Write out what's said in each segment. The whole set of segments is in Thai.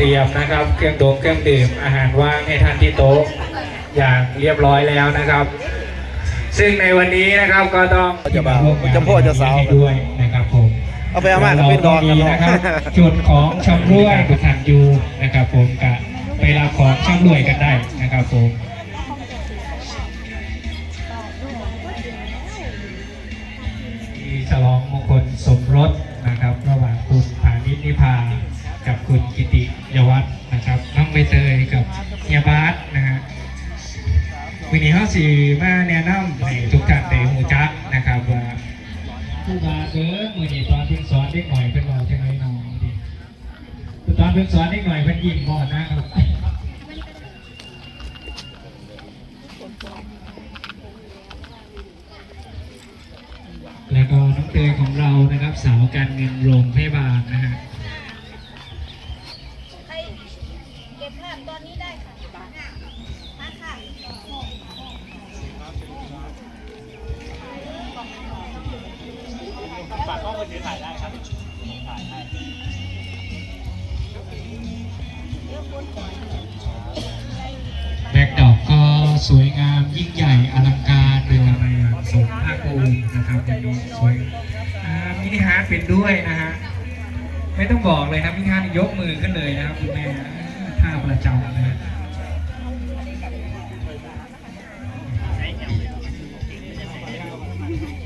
เราก็ได้ตราเตรียมนะครับ เครื่องดมเครื่องดื่มอาหารว่างให้ท่านที่โต๊ะอย่างเรียบร้อยแล้วนะครับ ซึ่งในวันนี้นะครับก็ต้องเจ้าบ่าวเจ้าพ่อเจ้าสาวให้ด้วยนะครับผมเอาไปเอามากับเป็นดองกันเราเนาะนะครับจุดของชำร่วยกุขันยูนะครับ ผมกะไปรับของชำร่วยกันได้นะครับผม กับคุณกิติยวัฒน์นะครับน้องใบเตยกับเฮียบาสนะฮะวันนี้เขาสีมาแนะนำให้ทุกท่านได้หูจักนะครับว่าผู้บาเด้อมือนี้ตอนเพิ่งสอนเด็กหน่อยเป็นบอกจังไรน้องดิตอนเพิ่งสอนเด็กหน่อยเป็นยิ้มก่อนนะครับแล้วก็น้องเตยของเรานะครับ สาวการเงินโรงพยาบาลนะฮะ แบ็กดอกก็สวยงามยิ่งใหญ่อลังการเลยอะไรสมภาคภูมินะครับวันนี้สวยอ่ามินิฮาร์ดเป็นด้วยนะฮะไม่ต้องบอกเลยนะมินิฮาร์ดยกมือขึ้นเลยนะครับคุณแม่ท่าประจำนะฮะ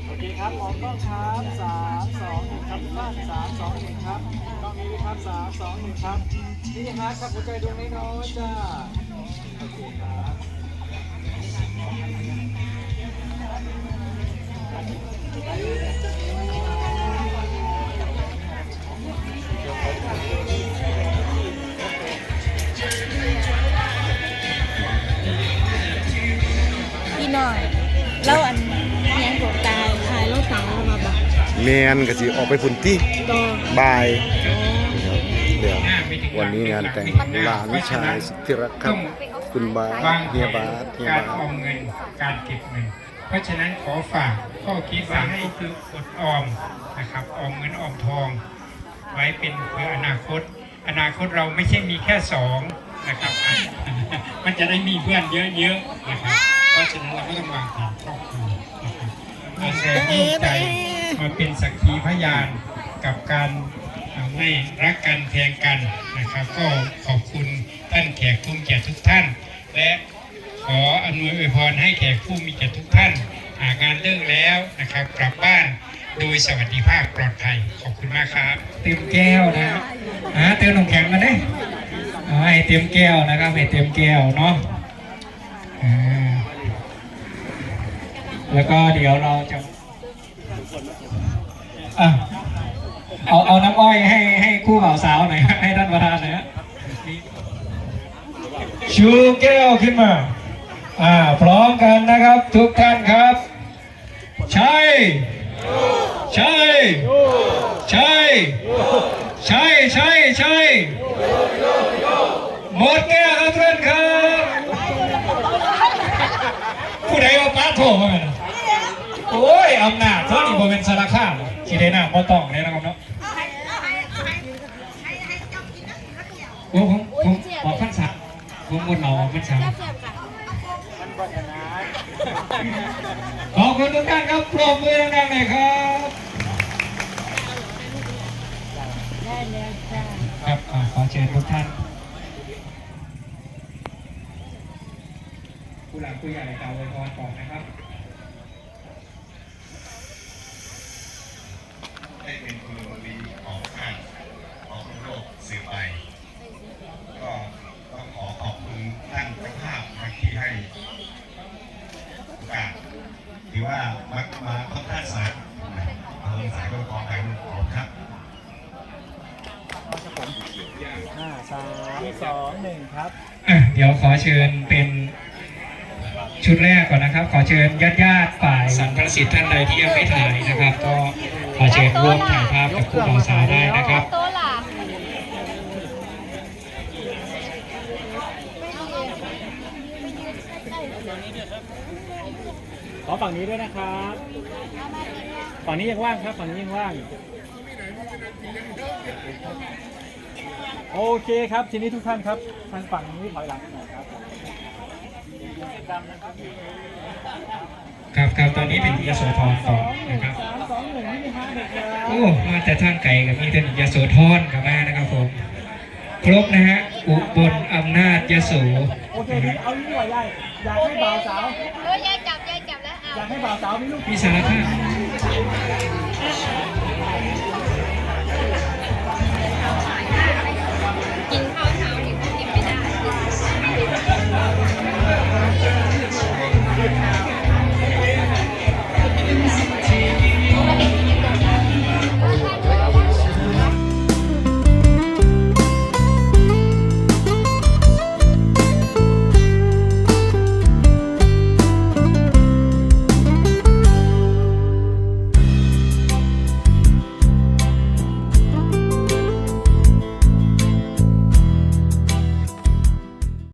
โอเคครับมองกล้องครับสามสองหนึ่งครับบ้านสามสองหนึ่งครับ กล้องนี้นะครับสามสองหนึ่งครับนี่ฮะครับหัวใจดวงน้อยๆจ้าโอเคครับพี่หน่อยแล้วอันยังถูกตายขายแล้วสาวเรามาบอกแมนก็สิออกไปพุ่นที่ก็บายเดี๋ย ววันนี้งานแต่งหลานชายสุดที่รักครับ คุณบาสวางเฮียบาสเฮียการบาอสอมเงินการเก็บเงิน เพราะฉะนั้นขอฝากข้อคิดว่าให้คืออดออมนะครับออมเงินออมทอง ไว้เป็นเพื่ออนาคต อนาคตเราไม่ใช่มีแค่สองนะครับ มันจะได้มีเพื่อนเยอะๆนะครับ เพราะฉะนั้นเราก็ต้องวางแผนครอบครัวนะครับมาแสดงร่วมใจมาเป็นสักขีพยานกับการ ไม่รักกันแทงกันนะครับ ก็ขอบคุณท่านแขกผู้มีเกียรติทุกท่าน และขออำนวยอวยพรให้แขกผู้มีเกียรติทุกท่านหางานเลิกแล้วนะครับ กลับบ้านโดยสวัสดิภาพปลอดภัยขอบคุณมากครับ เต็มแก้วนะฮะเติมน้ำแข็งมาได้ให้เต็มแก้วนะครับให้เต็มแก้วเนาะแล้วก็เดี๋ยวเราจะอะ เอาเอาน้ำอ้อยให้ให้คู่บ่าวสาวหน่อยให้ท่านประธานหน่อยฮะชูแก้วขึ้นมาอ่าพร้อมกันนะครับทุกท่านครับใช่ใช่ใช่ใช่ใช่ใช่หมดแก้วครับท่านครับผู้ใดเอาป้าโถมาโอ้ยอำนาจเท่านี้บ่เป็นสารคามสิได้น้ำบ่ต้องเลยนะครับเนาะโอ้ผมผมบอกขั้นสาม ผมบนเราขั้นสามมันบัตรนะขอบคุณทุกท่านครับปรบมือดังๆหน่อยครับได้แล้วจ้าครับอ่าขอเชิญทุกท่านผู้หลักผู้ใหญ่กล่าวอวยพรก่อนนะครับให้เป็นพลเมืองดีของชาติของโลกสืบไป ก็ต้องขอขอบคุณท่านเจ้าภาพนะครับที่ให้โอกาสถือว่ามักมาค่อนข้างสายเพิ่มสายก็ขอการขอบครับ ห้า สามสองหนึ่งครับอะเดี๋ยวขอเชิญเป็นชุดแรกก่อนนะครับ ขอเชิญญาติญาติๆฝ่ายสันประสิทธิ์ท่านใดที่ยังไม่ถ่ายนะครับ ก็ขอเชิญร่วมถ่ายภาพกับคู่บ่าวสาวได้นะครับ โต๊ะล่ะขอฝั่งนี้ด้วยนะครับฝั่งนี้ยังว่างครับ ฝั่งนี้ยังว่าง โอเคครับ ทีนี้ทุกท่านครับทางฝั่งนี้ถอยหลังหน่อยครับสีดำนะครับครับครับตอนนี้เป็นยโสธรต่อนะครับสามสองหนึ่งนี่ฮะเด็กครับโอ้มาแต่ทางไกลกับมีแต่ยโสธรกับมานะครับผมครบนะฮะอุบลอำนาจยโสโอเคทีนี้เอาลูกหน่อยใหญ่อยากให้บ่าวสาวเออยายจับยายจับแล้วเอาอยากให้บ่าวสาวมีลูกมีสารภาพบ